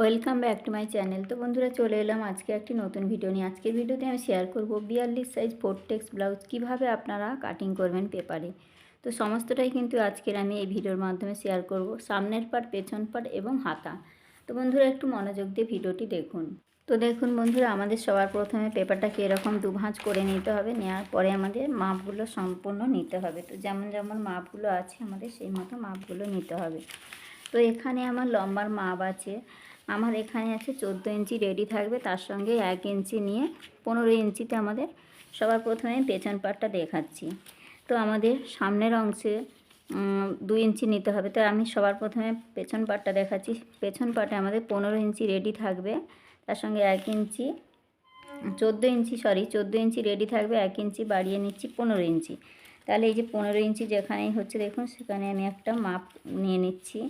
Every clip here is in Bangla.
Welcome back to my channel. তো বন্ধুরা, চলে এলাম আজকে একটি নতুন ভিডিও নিয়ে। আজকের ভিডিওতে আমি শেয়ার করব বিয়াল্লিশ সাইজ ফোর টেক্স ব্লাউজ কীভাবে আপনারা কাটিং করবেন পেপারে। তো সমস্তটাই কিন্তু আজকের আমি এই ভিডিওর মাধ্যমে শেয়ার করব। সামনের পাট পেছন পাট এবং হাতা। তো বন্ধুরা, একটু মনোযোগ দিয়ে ভিডিওটি দেখুন। তো দেখুন বন্ধুরা, আমাদের সবার প্রথমে পেপারটাকে এরকম দু ভাঁজ করে নিতে হবে, নেওয়ার পরে আমাদের মাপগুলো সম্পূর্ণ নিতে হবে। তো যেমন যেমন মাপগুলো আছে, আমাদের সেই মতো মাপগুলো নিতে হবে। তো এখানে আমার লম্বার মাপ আছে আমার এখানে আছে চোদ্দ ইঞ্চি রেডি থাকবে, তার সঙ্গে এক ইঞ্চি নিয়ে পনেরো ইঞ্চিতে আমাদের সবার প্রথমে পেছন পাটটা দেখাচ্ছি। তো আমাদের সামনের অংশে দু ইঞ্চি নিতে হবে, তো আমি সবার প্রথমে পেছন পাটটা দেখাচ্ছি। পেছন পাটে আমাদের পনেরো ইঞ্চি রেডি থাকবে, তার সঙ্গে এক ইঞ্চি, চোদ্দ ইঞ্চি সরি চোদ্দ ইঞ্চি রেডি থাকবে, এক ইঞ্চি বাড়িয়ে নিচ্ছি পনেরো ইঞ্চি। তাহলে এই যে পনেরো ইঞ্চি যেখানেই হচ্ছে, দেখুন সেখানে আমি একটা মাপ নিয়ে নিচ্ছি।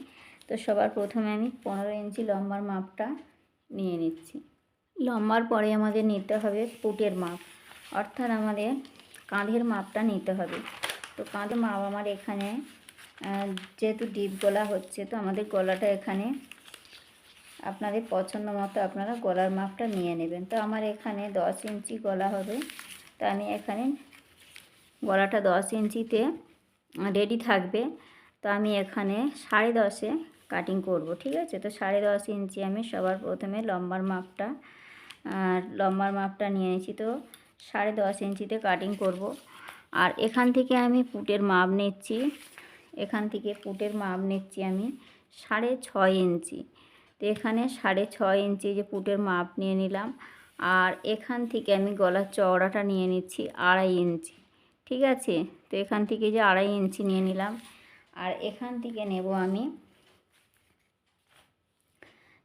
তো সবার প্রথমে আমি পনেরো ইঞ্চি লম্বার মাপটা নিয়ে নিচ্ছি। লম্বার পরে আমাদের নিতে হবে পুটের মাপ। অর্থাৎ আমাদের কাঁধের মাপটা নিতে হবে। তো কাঁধের মাপ আমার এখানে যেহেতু ডিপ গলা হচ্ছে, তো আমাদের গলাটা এখানে আপনাদের পছন্দ মতো আপনারা গলার মাপটা নিয়ে নেবেন। তো আমার এখানে দশ ইঞ্চি গলা হবে। তো আমি এখানে গলাটা দশ ইঞ্চিতে রেডি থাকবে। তো আমি এখানে সাড়ে দশে কাটিং করব, ঠিক আছে? তো সাড়ে দশ ইঞ্চি আমি সবার প্রথমে লম্বার মাপটা, আর লম্বার মাপটা নিয়ে নিয়েছি তো সাড়ে দশ ইঞ্চিতে কাটিং করব। আর এখান থেকে আমি পুটের মাপ নিচ্ছি, এখান থেকে পুটের মাপ নিচ্ছি আমি সাড়ে ছয় ইঞ্চি। তো এখানে সাড়ে ছয় ইঞ্চি যে পুটের মাপ নিয়ে নিলাম, আর এখান থেকে আমি গলার চওড়াটা নিয়ে নিচ্ছি আড়াই ইঞ্চি, ঠিক আছে? তো এখান থেকে যে আড়াই ইঞ্চি নিয়ে নিলাম, আর এখান থেকে নেব আমি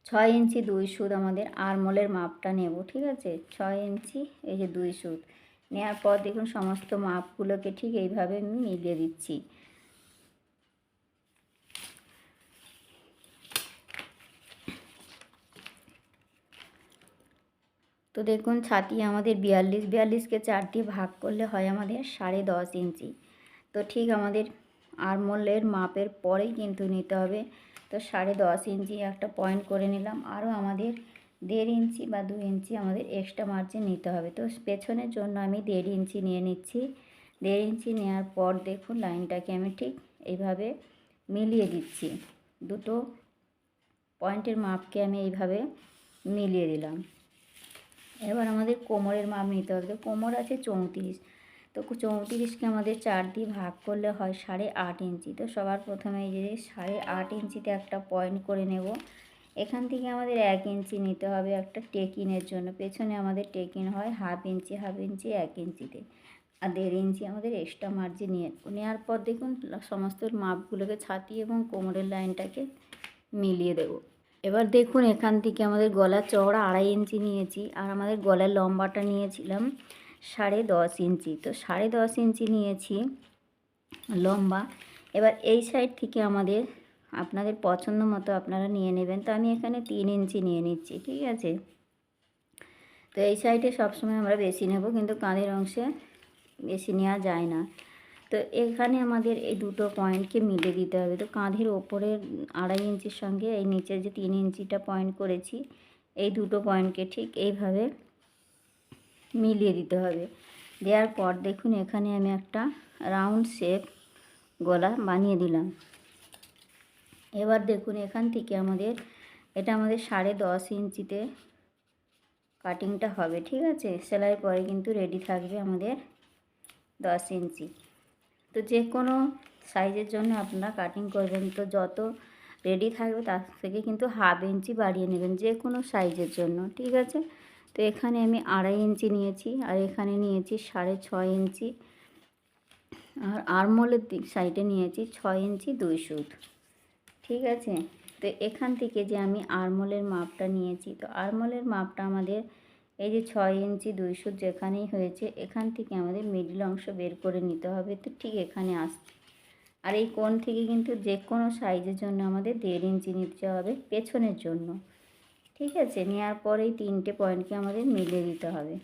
ছয় ইঞ্চি দুই সুদ আমাদের আরমোলের মাপটা নেব, ঠিক আছে? ছয় ইঞ্চি, এই যে দুই সুদ নেওয়ার পর দেখুন সমস্ত মাপগুলোকে ঠিক এইভাবে আমি মিলিয়ে দিচ্ছি। তো দেখুন ছাতি আমাদের বিয়াল্লিশ, বিয়াল্লিশকে চার দিয়ে ভাগ করলে হয় আমাদের সাড়ে দশ ইঞ্চি। তো ঠিক আমাদের আরমোলের মাপের পরেই কিন্তু নিতে হবে তো সাড়ে দশ ইঞ্চি একটা পয়েন্ট করে নিলাম। আরও আমাদের দেড় ইঞ্চি বা দু ইঞ্চি আমাদের এক্সট্রা মার্জিন নিতে হবে। তো পেছনের জন্য আমি দেড় ইঞ্চি নিয়ে নিচ্ছি। দেড় ইঞ্চি নেওয়ার পর দেখুন লাইনটাকে আমি ঠিক এইভাবে মিলিয়ে দিচ্ছি। দুটো পয়েন্টের মাপকে আমি এইভাবে মিলিয়ে দিলাম। এবার আমাদের কোমরের মাপ নিতে হবে। কোমর আছে চৌত্রিশ। তো চৌত্রিশকে আমাদের চার দিয়ে ভাগ করলে হয় সাড়ে আট ইঞ্চি। তো সবার প্রথমে এই যে সাড়ে আট ইঞ্চিতে একটা পয়েন্ট করে নেব। এখান থেকে আমাদের এক ইঞ্চি নিতে হবে একটা টেকিনের জন্য। পেছনে আমাদের টেকিন হয় হাফ ইঞ্চি হাফ ইঞ্চি, এক ইঞ্চিতে। আর দেড় ইঞ্চি আমাদের এক্সট্রা মার্জিন নিয়ে নেওয়ার পর দেখুন সমস্ত মাপগুলোকে ছাতি এবং কোমরের লাইনটাকে মিলিয়ে দেব। এবার দেখুন এখান থেকে আমাদের গলার চওড়া আড়াই ইঞ্চি নিয়েছি। আর আমাদের গলার লম্বাটা নিয়েছিলাম সাড়ে দশ ইঞ্চি। তো সাড়ে দশ ইঞ্চি নিয়েছি, লম্বা। এবার এই সাইড থেকে আমাদের, আপনাদের পছন্দ মতো আপনারা নিয়ে নেবেন। তো আমি এখানে তিন ইঞ্চি নিয়ে নিচ্ছি, ঠিক আছে? তো এই সাইডে সবসময় আমরা বেশি নেব, কিন্তু কাঁধের অংশে বেশি নেওয়া যায় না। তো এখানে আমাদের এই দুটো পয়েন্টকে মিলে দিতে হবে। তো কাঁধের ওপরের আড়াই ইঞ্চির সঙ্গে এই নিচের যে তিন ইঞ্চিটা পয়েন্ট করেছি, এই দুটো পয়েন্টকে ঠিক এইভাবে মিলিয়ে দিতে হবে। দেওয়ার পর দেখুন এখানে আমি একটা রাউন্ড শেপ গলা বানিয়ে দিলাম। এবার দেখুন এখান থেকে আমাদের, এটা আমাদের সাড়ে দশ ইঞ্চিতে কাটিংটা হবে, ঠিক আছে? সেলাই পরে কিন্তু রেডি থাকবে আমাদের দশ ইঞ্চি। তো যে কোনো সাইজের জন্য আপনারা কাটিং করবেন, তো যত রেডি থাকবে তার থেকে কিন্তু হাফ ইঞ্চি বাড়িয়ে নেবেন যে কোনো সাইজের জন্য, ঠিক আছে? তো এখানে আমি আড়াই ইঞ্চি নিয়েছি আর এখানে নিয়েছি সাড়ে ছয় ইঞ্চি। আর আরমোলের দিক সাইডে নিয়েছি ছয় ইঞ্চি দুই সুত। ঠিক আছে? তো এখান থেকে যে আমি আরমোলের মাপটা নিয়েছি, তো আরমোলের মাপটা আমাদের এই যে ছয় ইঞ্চি দুই সুত যেখানেই হয়েছে, এখান থেকে আমাদের মিডিল অংশ বের করে নিতে হবে। তো ঠিক এখানে আসছে। আর এই কোণ থেকে কিন্তু যে কোনো সাইজের জন্য আমাদের দেড় ইঞ্চি নিতে হবে পেছনের জন্য। ঠিক আছে? নেওয়ার পরেই তিনটে পয়েন্টকে আমাদের মিলিয়ে দিতে হবে।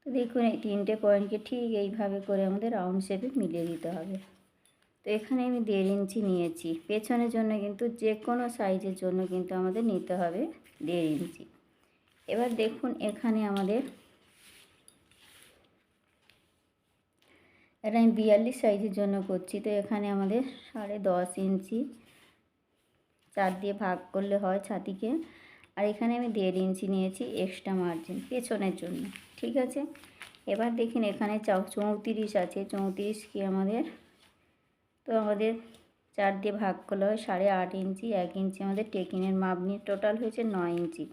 তো দেখুন, এই তিনটে পয়েন্টকে ঠিক এইভাবে করে আমাদের রাউন্ড শেপে মিলিয়ে দিতে হবে। তো এখানে আমি দেড় ইঞ্চি নিয়েছি। পেছনের জন্য কিন্তু যে কোনো সাইজের জন্য কিন্তু আমাদের নিতে হবে দেড় ইঞ্চি। এবার দেখুন, এখানে আমাদের এটা আমি বিয়াল্লিশ সাইজের জন্য করছি। তো এখানে আমাদের সাড়ে দশ ইঞ্চি চার দিয়ে ভাগ করলে হয় ছাতিকে। আর এখানে আমি দেড় ইঞ্চি নিয়েছি এক্সট্রা মার্জিন পেছনের জন্য, ঠিক আছে? এবার দেখুন এখানে চৌত্রিশ আছে, চৌত্রিশ কি আমাদের? তো আমাদের চার দিয়ে ভাগ করলে হয় সাড়ে আট ইঞ্চি, এক ইঞ্চি আমাদের টেকিনের মাপ নিয়ে টোটাল হয়েছে নয় ইঞ্চি।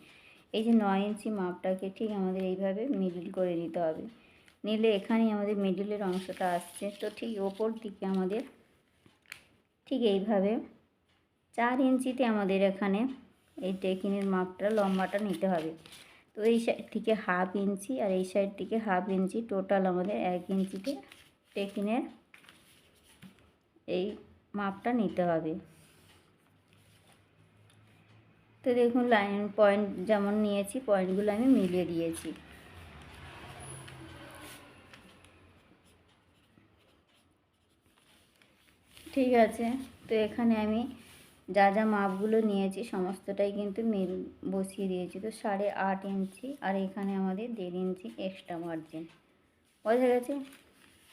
এই যে নয় ইঞ্চি মাপটাকে ঠিক আমাদের এইভাবে মিডিল করে নিতে হবে। নিলে এখানেই আমাদের মিডিলের অংশটা আসছে। তো ঠিক ওপর দিকে আমাদের ঠিক এইভাবে চার ইঞ্চিতে আমাদের এখানে এই টেকিনের মাপটা, লম্বাটা নিতে হবে। তো এই সাইড থেকে হাফ ইঞ্চি আর এই সাইড থেকে হাফ ইঞ্চি টোটাল আমাদের এক ইঞ্চিতে টেকিনের এই মাপটা নিতে হবে। তো দেখুন লাইন পয়েন্ট যেমন নিয়েছি পয়েন্টগুলো আমি মিলিয়ে দিয়েছি। ঠিক আছে, তো এখানে আমি যা যা মাপগুলো নিয়েছি সমস্তটাই কিন্তু মিল বসিয়ে দিয়েছি। তো সাড়ে আট ইঞ্চি আর এখানে আমাদের দেড় ইঞ্চি এক্সট্রা মার্জিন বোঝা গেছে?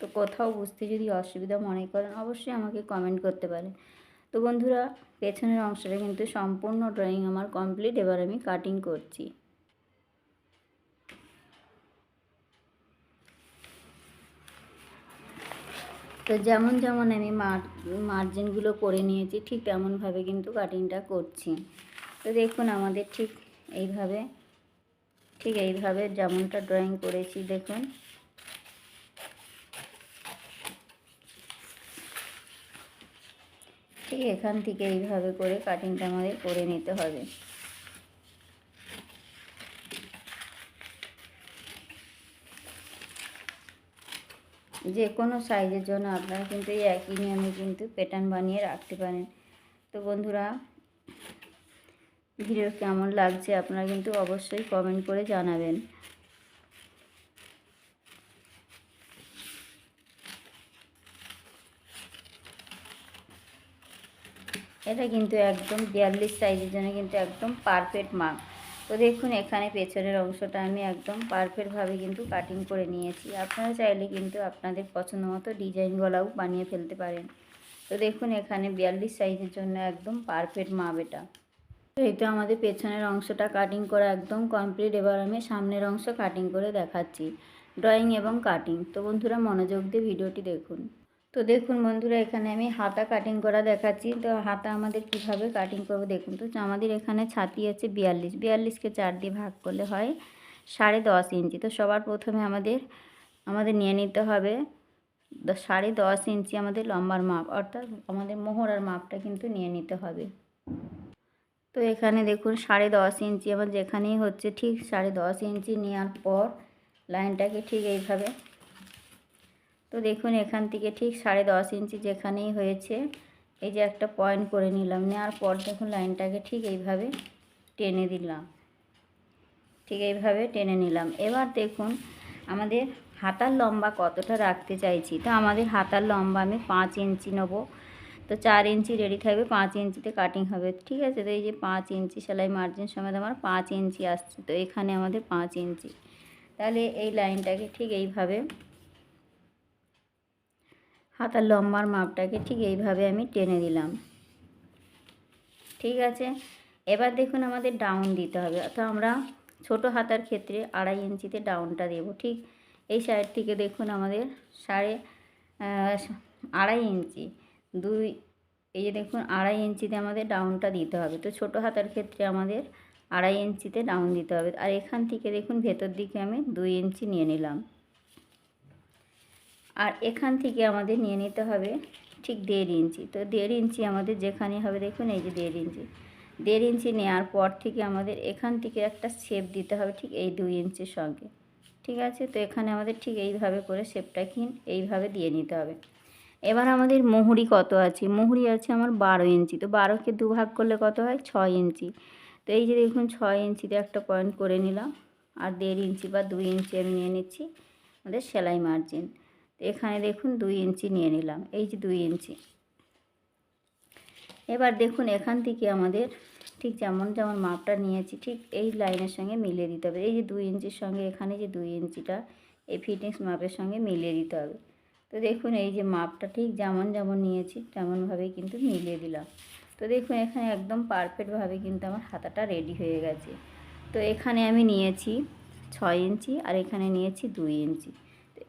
তো কোথাও বুঝতে যদি অসুবিধা মনে করেন, অবশ্যই আমাকে কমেন্ট করতে পারেন। তো বন্ধুরা, পেছনের অংশটা কিন্তু সম্পূর্ণ ড্রয়িং আমার কমপ্লিট এবার আমি কাটিং করছি। তো যেমন যেমন আমি মার মার্জিনগুলো করে নিয়েছি, ঠিক তেমনভাবে কিন্তু কাটিংটা করছি। তো দেখুন আমাদের ঠিক এইভাবে ঠিক এইভাবে যেমনটা ড্রয়িং করেছি, দেখুন। ঠিক এখান থেকে এইভাবে করে কাটিংটা আমাদের করে নিতে হবে। যে কোনো সাইজের জন্য আপনারা কিন্তু এই একই নিয়মে কিন্তু প্যাটার্ন বানিয়ে রাখতে পারেন। তো বন্ধুরা ভিডিও কেমন লাগছে আপনারা কিন্তু অবশ্যই কমেন্ট করে জানাবেন। এটা কিন্তু একদম বিয়াল্লিশ সাইজের জন্য কিন্তু একদম পারফেক্ট মাপ তো দেখুন, এখানে পেছনের অংশটা আমি একদম পারফেক্টভাবে কিন্তু কাটিং করে নিয়েছি। আপনারা চাইলে কিন্তু আপনাদের পছন্দ মতো ডিজাইনগুলোও বানিয়ে ফেলতে পারেন। তো দেখুন, এখানে বিয়াল্লিশ সাইজের জন্য একদম পারফেক্ট মাপ এটা। তো এই তো আমাদের পেছনের অংশটা কাটিং করা একদম কমপ্লিট এবার আমি সামনের অংশ কাটিং করে দেখাচ্ছি ড্রয়িং এবং কাটিং তো বন্ধুরা, মনোযোগ দিয়ে ভিডিওটি দেখুন। তো দেখুন বন্ধুরা, এখানে আমি হাতা কাটিং করা দেখাচ্ছি। তো হাতা আমাদের কীভাবে কাটিং করব দেখুন তো আমাদের এখানে ছাতি আছে বিয়াল্লিশ। বিয়াল্লিশকে চার দিয়ে ভাগ করলে হয় সাড়ে দশ ইঞ্চি। তো সবার প্রথমে আমাদের আমাদের নিয়ে নিতে হবে সাড়ে দশ ইঞ্চি আমাদের লম্বার মাপ, অর্থাৎ আমাদের মোহরার মাপটা কিন্তু নিয়ে নিতে হবে। তো এখানে দেখুন সাড়ে দশ ইঞ্চি আমার যেখানেই হচ্ছে ঠিক সাড়ে দশ ইঞ্চি নেওয়ার পর লাইনটাকে ঠিক এইভাবে তো দেখুন, এখান থেকে ঠিক সাড়ে দশ ইঞ্চি যেখানেই হয়েছে, এই যে একটা পয়েন্ট করে নিলাম। নেওয়ার পর দেখুন, লাইনটাকে ঠিক এইভাবে টেনে দিলাম। ঠিক এইভাবে টেনে নিলাম। এবার দেখুন, আমাদের হাতার লম্বা কতটা রাখতে চাইছি? তো আমাদের হাতার লম্বা আমি পাঁচ ইঞ্চি নেব। তো চার ইঞ্চি রেডি থাকবে, পাঁচ ইঞ্চিতে কাটিং হবে। ঠিক আছে? তো এই যে পাঁচ ইঞ্চি সেলাই মার্জিন সময় আমার পাঁচ ইঞ্চি আসছে। তো এখানে আমাদের পাঁচ ইঞ্চি। তাহলে এই লাইনটাকে ঠিক এইভাবে হাতার লম্বার মাপটাকে ঠিক এইভাবে আমি টেনে দিলাম ঠিক আছে? এবার দেখুন আমাদের ডাউন দিতে হবে। তো আমরা ছোট হাতার ক্ষেত্রে আড়াই ইঞ্চিতে ডাউনটা দেব, ঠিক? এই সাইড থেকে দেখুন আমাদের সাড়ে আড়াই ইঞ্চি। দুই, এই যে দেখুন আড়াই ইঞ্চিতে আমাদের ডাউনটা দিতে হবে। তো ছোট হাতার ক্ষেত্রে আমাদের আড়াই ইঞ্চিতে ডাউন দিতে হবে। আর এখান থেকে দেখুন ভেতর দিকে আমি দুই ইঞ্চি নিয়ে নিলাম। আর এখান থেকে আমাদের নিয়ে নিতে হবে ঠিক দেড় ইঞ্চি। তো দেড় ইঞ্চি আমাদের যেখানে হবে দেখুন, এই যে দেড় ইঞ্চি। দেড় ইঞ্চি নেওয়ার পর থেকে আমাদের এখান থেকে একটা শেপ দিতে হবে ঠিক এই দুই ইঞ্চির সঙ্গে। ঠিক আছে? তো এখানে আমাদের ঠিক এইভাবে করে শেপটা কিন এইভাবে দিয়ে নিতে হবে। এবার আমাদের মুহুরি কত আছে? মুহুরি আছে আমার বারো ইঞ্চি। তো বারোকে দু ভাগ করলে কত হয়? ছয় ইঞ্চি। তো এই যে দেখুন, ছয় ইঞ্চিতে একটা পয়েন্ট করে নিলাম। আর দেড় ইঞ্চি বা দুই ইঞ্চি আমি নিয়ে নিচ্ছি আমাদের সেলাই মার্জিন তো এখানে দেখুন দুই ইঞ্চি নিয়ে নিলাম, এই যে দুই ইঞ্চি। এবার দেখুন এখান থেকে আমাদের ঠিক যেমন যেমন মাপটা নিয়েছি, ঠিক এই লাইনের সঙ্গে মিলিয়ে দিতে হবে। এই যে দুই ইঞ্চির সঙ্গে এখানে যে দুই ইঞ্চিটা, এই ফিটিংস মাপের সঙ্গে মিলিয়ে দিতে হবে। তো দেখুন এই যে মাপটা ঠিক যেমন যেমন নিয়েছি তেমনভাবেই কিন্তু মিলিয়ে দিলাম। তো দেখুন এখানে একদম পারফেক্টভাবে কিন্তু আমার হাতাটা রেডি হয়ে গেছে। তো এখানে আমি নিয়েছি ছয় ইঞ্চি আর এখানে নিয়েছি দুই ইঞ্চি।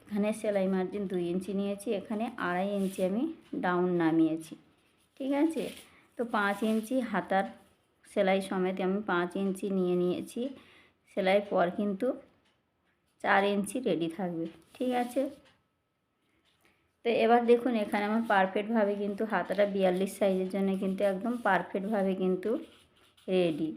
এখানে সেলাই মার্জিন দুই ইঞ্চি নিয়েছি, এখানে আড়াই ইঞ্চি আমি ডাউন নামিয়েছি, ঠিক আছে? তো পাঁচ ইঞ্চি হাতার সেলাই সমেত আমি পাঁচ ইঞ্চি নিয়ে নিয়েছি, সেলাই পর কিন্তু চার ইঞ্চি রেডি থাকবে, ঠিক আছে? তো এবার দেখুন, এখানে আমার পারফেক্টভাবে কিন্তু হাতাটা বিয়াল্লিশ সাইজের জন্য কিন্তু একদম পারফেক্টভাবে কিন্তু রেডি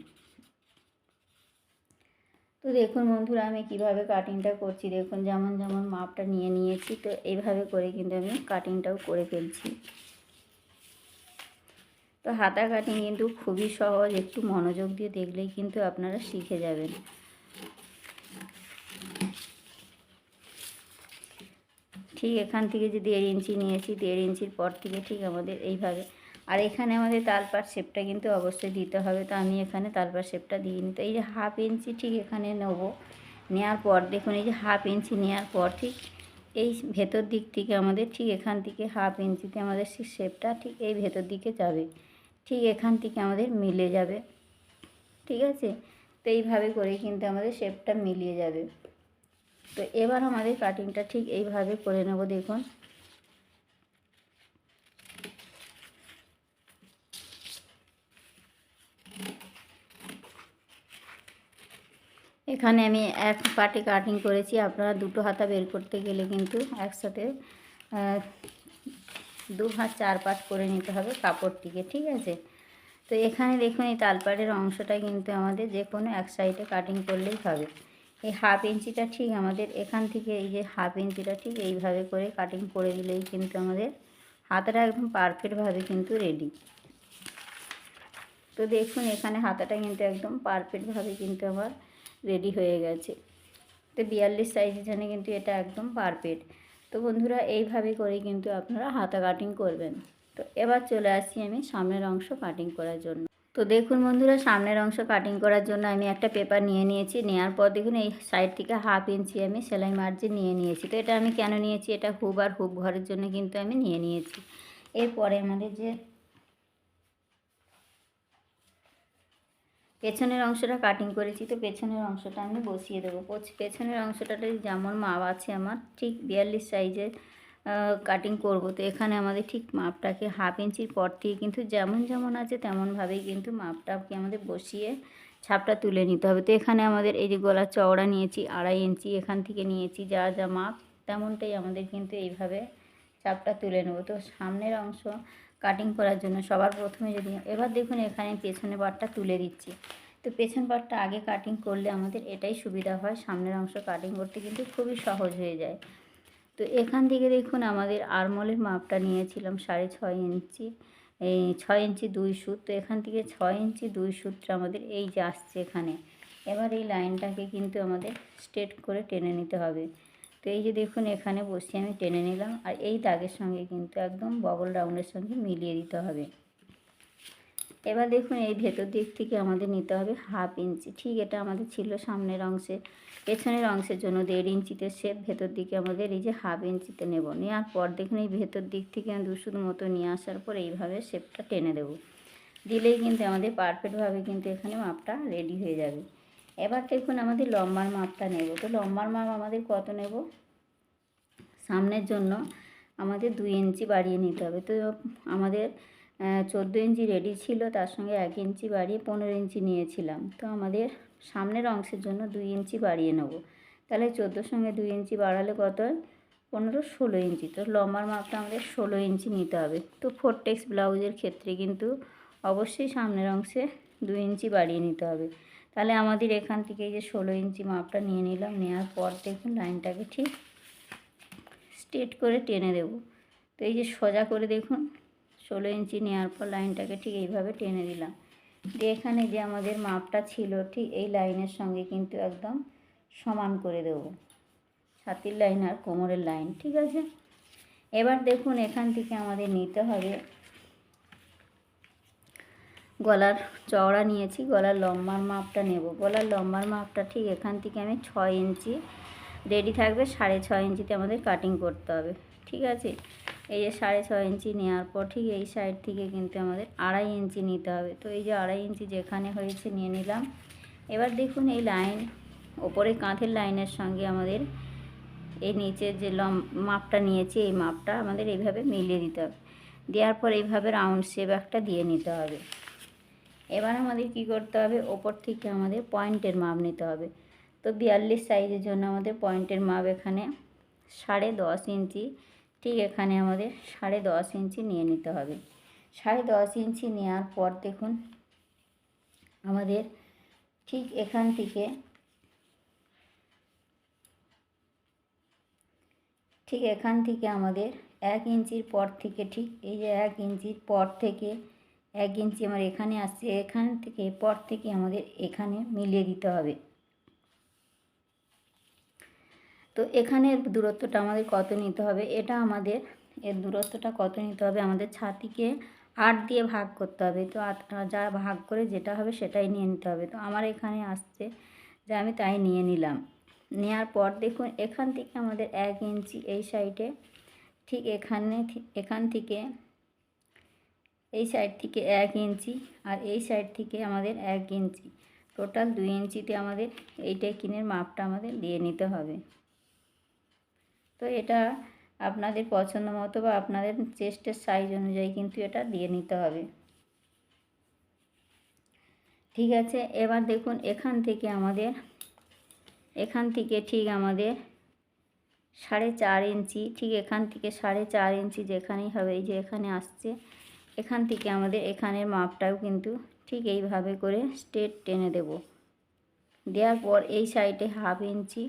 তো দেখুন বন্ধুরা, আমি কীভাবে কাটিংটা করছি? দেখুন, যেমন যেমন মাপটা নিয়ে নিয়েছি, তো এইভাবে করে কিন্তু আমি কাটিংটাও করে ফেলছি। তো হাতা কাটিং কিন্তু খুবই সহজ, একটু মনোযোগ দিয়ে দেখলেই কিন্তু আপনারা শিখে যাবেন। ঠিক এখান থেকে যে দেড় ইঞ্চি নিয়েছি, দেড় ইঞ্চির পর থেকে ঠিক আমাদের এইভাবে আর এখানে আমাদের তালপাট শেপটা কিন্তু অবশ্যই দিতে হবে। তো আমি এখানে তালপাট শেপটা দিই তো এই যে হাফ ইঞ্চি ঠিক এখানে নেব। নেওয়ার পর দেখুন, এই যে হাফ ইঞ্চি নেওয়ার পর ঠিক এই ভেতর দিক থেকে আমাদের ঠিক এখান থেকে হাফ ইঞ্চিতে আমাদের সেই শেপটা ঠিক এই ভেতর দিকে যাবে। ঠিক এখান থেকে আমাদের মিলে যাবে। ঠিক আছে? তো এইভাবে করে কিন্তু আমাদের শেপটা মিলিয়ে যাবে। তো এবার আমাদের কাটিংটা ঠিক এইভাবে করে নেব। দেখুন এখানে আমি এক পাটে কাটিং করেছি। আপনারা দুটো হাতা বের করতে গেলে কিন্তু একসাথে দু হাত চার পাট করে নিতে হবে কাপড়টিকে, ঠিক আছে? তো এখানে দেখুন, এই তালপাটের অংশটা কিন্তু আমাদের যে কোনো এক সাইডে কাটিং করলেই হবে। এই হাফ ইঞ্চিটা ঠিক আমাদের এখান থেকে, এই যে হাফ ইঞ্চিটা ঠিক এইভাবে করে কাটিং করে দিলেই কিন্তু আমাদের হাতাটা একদম পারফেক্টভাবে কিন্তু রেডি। তো দেখুন, এখানে হাতাটা কিন্তু একদম পারফেক্টভাবে কিন্তু আমার রেডি হয়ে গেছে। তো বিয়াল্লিশ সাইজের জন্য কিন্তু এটা একদম পারফেক্ট তো বন্ধুরা, এইভাবে করে কিন্তু আপনারা হাতা কাটিং করবেন। তো এবার চলে আসি আমি সামনের অংশ কাটিং করার জন্য। তো দেখুন বন্ধুরা, সামনের অংশ কাটিং করার জন্য আমি একটা পেপার নিয়ে নিয়েছি। নেওয়ার পর দেখুন এই সাইড থেকে হাফ ইঞ্চি আমি সেলাই মার্জিন নিয়ে নিয়েছি। তো এটা আমি কেন নিয়েছি? এটা হুব আর হুব ঘরের জন্য কিন্তু আমি নিয়ে নিয়েছি। এরপরে আমাদের যে পেছনের অংশটা কাটিং করেছি, তো পেছনের অংশটা আমি বসিয়ে দেবো। পেছনের অংশটাতে যেমন মাপ আছে আমার, ঠিক বিয়াল্লিশ সাইজের কাটিং করব। তো এখানে আমাদের ঠিক মাপটাকে হাফ ইঞ্চির পর থেকে কিন্তু যেমন যেমন আছে তেমনভাবেই কিন্তু মাপটাকে আমাদের বসিয়ে ছাপটা তুলে নিতে হবে। তো এখানে আমাদের এই যে গলার চওড়া নিয়েছি, আড়াই ইঞ্চি এখান থেকে নিয়েছি, যা যা মাপ, তেমনটাই আমাদের কিন্তু এইভাবে ছাপটা তুলে নেব। তো সামনের অংশ কাটিং করার জন্য সবার প্রথমে যদি এবার দেখুন এখানে পেছনে পাটটা তুলে দিচ্ছি। তো পেছন পাটটা আগে কাটিং করলে আমাদের এটাই সুবিধা হয়, সামনের অংশ কাটিং করতে কিন্তু খুবই সহজ হয়ে যায়। তো এখান থেকে দেখুন আমাদের আরমলের মাপটা নিয়েছিলাম সাড়ে ছয় ইঞ্চি, এই ছয় ইঞ্চি দুই সুত। তো এখান থেকে ছয় ইঞ্চি দুই সুতটা আমাদের এই যে আসছে এখানে। এবার এই লাইনটাকে কিন্তু আমাদের স্ট্রেট করে টেনে নিতে হবে। তো এই যে দেখুন, এখানে বসিয়ে আমি টেনে নিলাম। আর এই দাগের সঙ্গে কিন্তু একদম বগল রাউন্ডের সঙ্গে মিলিয়ে দিতে হবে। এবার দেখুন, এই ভেতর দিক থেকে আমাদের নিতে হবে হাফ ইঞ্চি ঠিক এটা আমাদের ছিল সামনের অংশে, পেছনের অংশের জন্য দেড় ইঞ্চিতে শেপ ভেতর দিকে আমাদের এই যে হাফ ইঞ্চিতে নেব। নেওয়ার পর দেখুন, এই ভেতর দিক থেকে আমি দুশুদ মতো নিয়ে আসার পর এইভাবে শেপটা টেনে দেব। দিলেই কিন্তু আমাদের পারফেক্টভাবে কিন্তু এখানে মাপটা রেডি হয়ে যাবে। এবার দেখুন আমাদের লম্বার মাপটা নেব। তো লম্বার মাপ আমাদের কত নেব? সামনের জন্য আমাদের দুই ইঞ্চি বাড়িয়ে নিতে হবে। তো আমাদের চোদ্দ ইঞ্চি রেডি ছিল, তার সঙ্গে এক ইঞ্চি বাড়িয়ে পনেরো ইঞ্চি নিয়েছিলাম। তো আমাদের সামনের অংশের জন্য দুই ইঞ্চি বাড়িয়ে নেব। তাহলে চোদ্দোর সঙ্গে দুই ইঞ্চি বাড়ালে কত হয়? পনেরো, ষোলো ইঞ্চি। তো লম্বার মাপটা আমাদের ষোলো ইঞ্চি নিতে হবে। তো ফোর টেক্স ব্লাউজের ক্ষেত্রে কিন্তু অবশ্যই সামনের অংশে দুই ইঞ্চি বাড়িয়ে নিতে হবে। তাহলে আমাদের এখান থেকে এই যে ষোলো ইঞ্চি মাপটা নিয়ে নিলাম। নেওয়ার পর দেখুন লাইনটাকে ঠিক স্ট্রেট করে টেনে দেব। তো এই যে সোজা করে দেখুন, ষোলো ইঞ্চি নেওয়ার পর লাইনটাকে ঠিক এইভাবে টেনে দিলাম দিয়ে এখানে যে আমাদের মাপটা ছিল, ঠিক এই লাইনের সঙ্গে কিন্তু একদম সমান করে দেব। ছাতির লাইন আর কোমরের লাইন, ঠিক আছে? এবার দেখুন এখান থেকে আমাদের নিতে হবে গলার চওড়া নিয়েছি, গলার লম্বার মাপটা নেব। গলার লম্বার মাপটা ঠিক এখান থেকে আমি ছয় ইঞ্চি রেডি থাকবে, সাড়ে ছয় ইঞ্চিতে আমাদের কাটিং করতে হবে, ঠিক আছে? এই যে সাড়ে ছয় ইঞ্চি নেওয়ার পর ঠিক এই সাইড থেকে কিন্তু আমাদের আড়াই ইঞ্চি নিতে হবে। তো এই যে আড়াই ইঞ্চি যেখানে হয়েছে নিয়ে নিলাম। এবার দেখুন এই লাইন ওপরে কাঁধের লাইনের সঙ্গে আমাদের এই নিচের যে লম, মাপটা নিয়েছি, এই মাপটা আমাদের এইভাবে মিলিয়ে দিতে হবে। দেওয়ার পর এইভাবে রাউন্ড শেপ একটা দিয়ে নিতে হবে। এবার আমাদের কি করতে হবে? ওপর থেকে আমাদের পয়েন্টের মাপ নিতে হবে। তো বিয়াল্লিশ সাইজের জন্য আমাদের পয়েন্টের মাপ এখানে সাড়ে দশ ইঞ্চি, ঠিক এখানে আমাদের সাড়ে দশ ইঞ্চি নিয়ে নিতে হবে। সাড়ে দশ ইঞ্চি নেওয়ার পর দেখুন, আমাদের ঠিক এখান থেকে ঠিক এখান থেকে আমাদের এক ইঞ্চির পর থেকে, ঠিক এই যে এক ইঞ্চির পর থেকে এক ইঞ্চি আমার এখানে আসছে, এখান থেকে পর থেকে আমাদের এখানে মিলিয়ে দিতে হবে। তো এখানের দূরত্বটা আমাদের কত নিতে হবে? এটা আমাদের এর দূরত্বটা কত নিতে হবে? আমাদের ছাতিকে আট দিয়ে ভাগ করতে হবে। তো যা ভাগ করে যেটা হবে সেটাই নিয়ে নিতে হবে। তো আমার এখানে আসছে যে আমি তাই নিয়ে নিলাম। নেওয়ার পর দেখুন, এখান থেকে আমাদের এক ইঞ্চি এই সাইডে ঠিক এখানে এখান থেকে এই সাইড থেকে এক ইঞ্চি আর এই সাইড থেকে আমাদের এক ইঞ্চি। টোটাল দুই ইঞ্চিতে আমাদের এই কিনের মাপটা আমাদের দিয়ে নিতে হবে। তো এটা আপনাদের পছন্দ মতো বা আপনাদের চেস্টের সাইজ অনুযায়ী কিন্তু এটা দিয়ে নিতে হবে। ঠিক আছে, এবার দেখুন এখান থেকে আমাদের, এখান থেকে ঠিক আমাদের সাড়ে চার ইঞ্চি, ঠিক এখান থেকে সাড়ে চার ইঞ্চি যেখানেই হবে, এই যে এখানে আসছে এখান থেকে আমাদের এখানের মাপটাও কিন্তু ঠিক এইভাবে করে স্ট্রেট টেনে দেব। দেওয়ার পর এই সাইডে হাফ ইঞ্চি,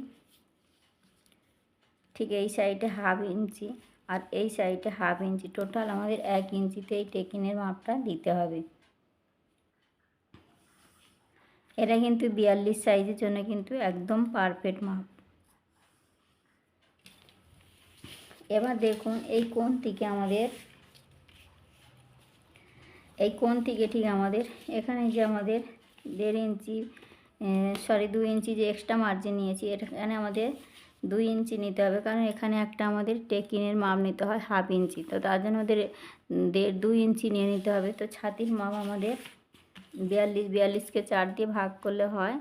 ঠিক এই সাইডে হাফ ইঞ্চি আর এই সাইডে হাফ ইঞ্চি। টোটাল আমাদের এক ইঞ্চিতে এই টেকিনের মাপটা দিতে হবে। এটা কিন্তু বিয়াল্লিশ সাইজের জন্য কিন্তু একদম পারফেক্ট মাপ। এবার দেখুন এই কোন থেকে আমাদের এই কোণ থেকে ঠিক আমাদের, এখানে যে আমাদের দেড় ইঞ্চি সরি দু ইঞ্চি যে এক্সট্রা মার্জিন নিয়েছি, এখানে আমাদের দুই ইঞ্চি নিতে হবে, কারণ এখানে একটা আমাদের টেকিনের মাপ নিতে হয় হাফ ইঞ্চি। তো তার জন্য আমাদের দেড়, দুই ইঞ্চি নিয়ে নিতে হবে। তো ছাতির মাপ আমাদের বিয়াল্লিশ, বিয়াল্লিশকে চার দিয়ে ভাগ করলে হয়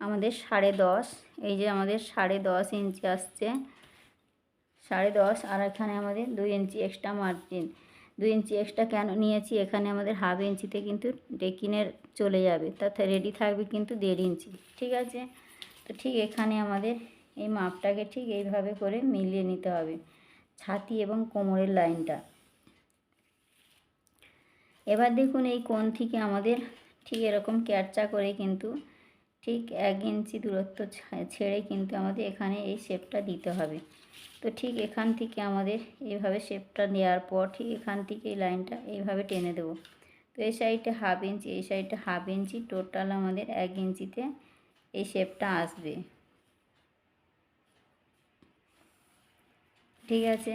আমাদের সাড়ে দশ। এই যে আমাদের সাড়ে দশ ইঞ্চি আসছে, সাড়ে দশ, আর এখানে আমাদের দুই ইঞ্চি এক্সট্রা মার্জিন দুই ইঞ্চি এক্সট্রা কেন নিয়েছি? এখানে আমাদের হাফ ইঞ্চিতে কিন্তু ডেকিনের চলে যাবে। তাতে রেডি থাকবে কিন্তু দেড় ইঞ্চি। ঠিক আছে? তো ঠিক এখানে আমাদের এই মাপটাকে ঠিক এইভাবে করে মিলিয়ে নিতে হবে। ছাতি এবং কোমরের লাইনটা। এবার দেখুন এই কোণ থেকে আমাদের ঠিক এরকম ক্যারচা করে কিন্তু ঠিক এক ইঞ্চি দূরত্ব ছেড়ে কিন্তু আমাদের এখানে এই শেপটা দিতে হবে। তো ঠিক এখান থেকে আমাদের এইভাবে শেপটা নেওয়ার পর ঠিক এখান থেকে এই লাইনটা এইভাবে টেনে দেবো। তো এই সাইডে হাফ ইঞ্চি এই সাইডে হাফ ইঞ্চি টোটাল আমাদের এক ইঞ্চিতে এই শেপটা আসবে। ঠিক আছে?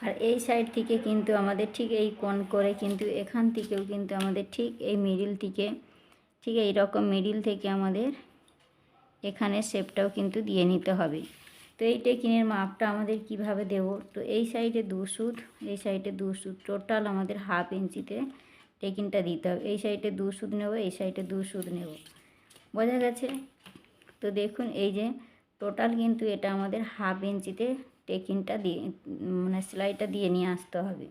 আর এই সাইড থেকে কিন্তু আমাদের ঠিক এই কোণ করে কিন্তু এখান থেকেও কিন্তু আমাদের ঠিক এই মিডিল থেকে ঠিক এই রকম মিডিল থেকে আমাদের এখানে শেপটাও কিন্তু দিয়ে নিতে হবে। তো এই টেকিনের মাপটা আমাদের কীভাবে দেব? তো এই সাইডে দু সুদ এই সাইডে দু সুদ টোটাল আমাদের হাফ ইঞ্চিতে টেকিনটা দিতে হবে। এই সাইডে দু সুদ নেব, এই সাইডে দু সুদ নেব। বোঝা গেছে? তো দেখুন, এই যে টোটাল কিন্তু এটা আমাদের হাফ ইঞ্চিতে টেকিনটা দিয়ে মানে সেলাইটা দিয়ে নিয়ে আসতে হবে।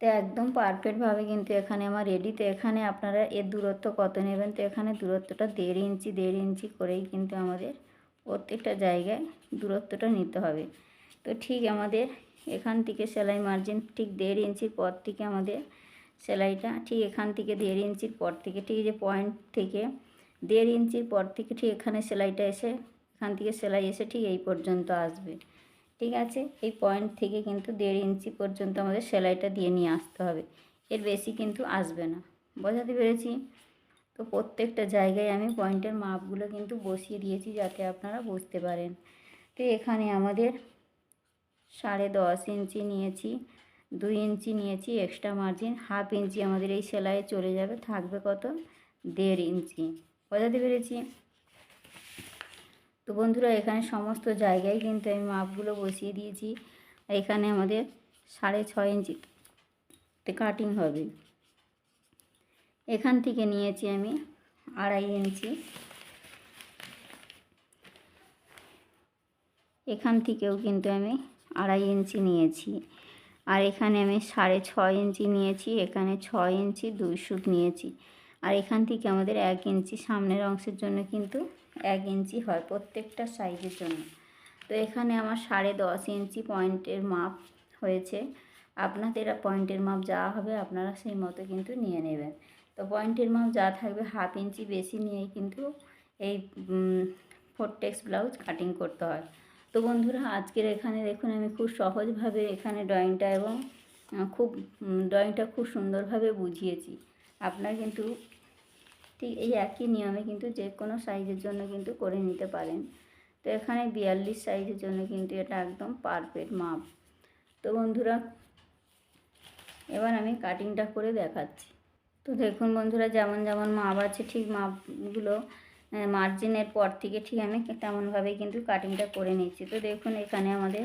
তো একদম পারফেক্টভাবে কিন্তু এখানে আমার রেডি তো এখানে আপনারা এর দূরত্ব কত নেবেন? তো এখানে দূরত্বটা দেড় ইঞ্চি দেড় ইঞ্চি করেই কিন্তু আমাদের প্রত্যেকটা জায়গায় দূরত্বটা নিতে হবে। তো ঠিক আমাদের এখান থেকে সেলাই মার্জিন ঠিক দেড় ইঞ্চির পর থেকে আমাদের সেলাইটা ঠিক এখান থেকে দেড় ইঞ্চির পর থেকে ঠিক যে পয়েন্ট থেকে দেড় ইঞ্চির পর থেকে ঠিক এখানে সেলাইটা এসে এখান থেকে সেলাই এসে ঠিক এই পর্যন্ত আসবে। ঠিক আছে? এই পয়েন্ট থেকে কিন্তু দেড় ইঞ্চি পর্যন্ত আমাদের সেলাইটা দিয়ে নিয়ে আসতে হবে। এর বেশি কিন্তু আসবে না। বোঝাতে পেরেছি? তো প্রত্যেকটা জায়গায় আমি পয়েন্টের মাপগুলো কিন্তু বসিয়ে দিয়েছি যাতে আপনারা বুঝতে পারেন। তো এখানে আমাদের সাড়ে দশ ইঞ্চি নিয়েছি, দুই ইঞ্চি নিয়েছি এক্সট্রা মার্জিন হাফ ইঞ্চি আমাদের এই সেলাইয়ে চলে যাবে, থাকবে কত? দেড় ইঞ্চি। বোঝাতে পেরেছি? তো বন্ধুরা, এখানে সমস্ত জায়গায় কিন্তু আমি মাপগুলো বসিয়ে দিয়েছি। এখানে আমাদের সাড়ে ছয় ইঞ্চিতে কাটিং হবে। এখান থেকে নিয়েছি আমি আড়াই ইঞ্চি। এখান থেকেও কিন্তু আমি আড়াই ইঞ্চি নিয়েছি। আর এখানে আমি সাড়ে ছয় ইঞ্চি নিয়েছি, এখানে ছয় ইঞ্চি, দুই সুত নিয়েছি। আর এখান থেকে আমাদের এক ইঞ্চি সামনের অংশের জন্য কিন্তু এক ইঞ্চি হয় প্রত্যেকটা সাইজের জন্য। তো এখানে আমার সাড়ে দশ ইঞ্চি পয়েন্টের মাপ হয়েছে। আপনাদের পয়েন্টের মাপ যা হবে আপনারা সেই মতো কিন্তু নিয়ে নেবেন। তো পয়েন্টের মাপ যা থাকবে হাফ ইঞ্চি বেশি নিয়েই কিন্তু এই ফোরটেক্স ব্লাউজ কাটিং করতে হয়। তো বন্ধুরা, আজকের এখানে দেখুন আমি খুব সহজভাবে এখানে ড্রয়িংটা এবং খুব ড্রয়িংটা খুব সুন্দরভাবে বুঝিয়েছি। আপনার কিন্তু ঠিক এই একই নিয়মে কিন্তু যে কোনো সাইজের জন্য কিন্তু করে নিতে পারেন। তো এখানে বিয়াল্লিশ সাইজের জন্য কিন্তু এটা একদম পারফেক্ট মাপ। তো বন্ধুরা, এবার আমি কাটিংটা করে দেখাচ্ছি। তো দেখুন বন্ধুরা, যেমন যেমন মাপ আছে ঠিক মাপগুলো মার্জিনের পর থেকে ঠিক আমি তেমনভাবেই কিন্তু কাটিংটা করে নিচ্ছি। তো দেখুন এখানে আমাদের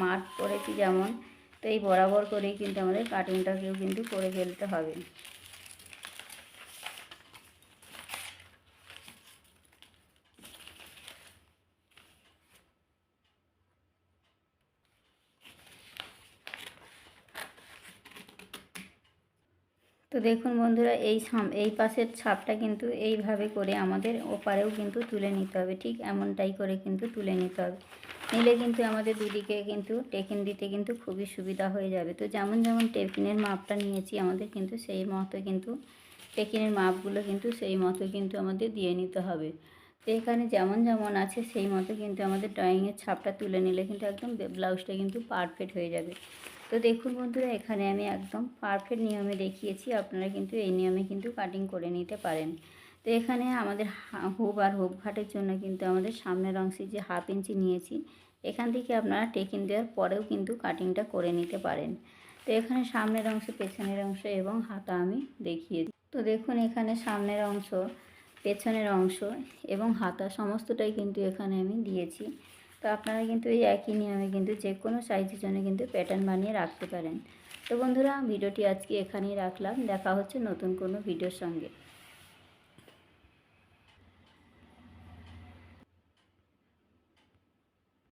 মাঠ করেছি যেমন, তো এই বরাবর করেই কিন্তু আমাদের কাটিংটাকেও কিন্তু করে ফেলতে হবে। দেখুন বন্ধুরা, এই সাম, এই পাশের ছাপটা কিন্তু এইভাবে করে আমাদের ওপারেও কিন্তু তুলে নিতে হবে, ঠিক এমনটাই করে কিন্তু তুলে নিতে হবে। নিলে কিন্তু আমাদের দুদিকে কিন্তু টেকিন দিতে কিন্তু খুবই সুবিধা হয়ে যাবে। তো যেমন যেমন টেকিনের মাপটা নিয়েছি, আমাদের কিন্তু সেই মতো কিন্তু টেকিনের মাপগুলো কিন্তু সেই মতো কিন্তু আমাদের দিয়ে নিতে হবে। তো এখানে যেমন যেমন আছে, সেই মতো কিন্তু আমাদের ড্রয়িংয়ের ছাপটা তুলে নিলে কিন্তু একদম ব্লাউজটা কিন্তু পারফেক্ট হয়ে যাবে। তো দেখুন বন্ধুরা, এখানে আমি একদম পারফেক্ট নিয়মে দেখিয়েছি। আপনারা কিন্তু এই নিয়মে কিন্তু কাটিং করে নিতে পারেন। তো এখানে আমাদের হা- হুপ আর হুপ ঘাটের জন্য কিন্তু আমাদের সামনের অংশে যে হাফ ইঞ্চি নিয়েছি, এখান থেকে আপনারা টেকিং দেওয়ার পরেও কিন্তু কাটিংটা করে নিতে পারেন। তো এখানে সামনের অংশ, পেছনের অংশ এবং হাতা আমি দেখিয়ে তো দেখুন এখানে সামনের অংশ, পেছনের অংশ এবং হাতা সমস্তটাই কিন্তু এখানে আমি দিয়েছি। তো আপনারা কিন্তু এই একই নিয়মে কিন্তু যে কোনো সাইজের জন্য কিন্তু প্যাটার্ন বানিয়ে রাখতে পারেন। তো বন্ধুরা, ভিডিওটি আজকে এখানেই রাখলাম। দেখা হচ্ছে নতুন কোনো ভিডিওর সঙ্গে।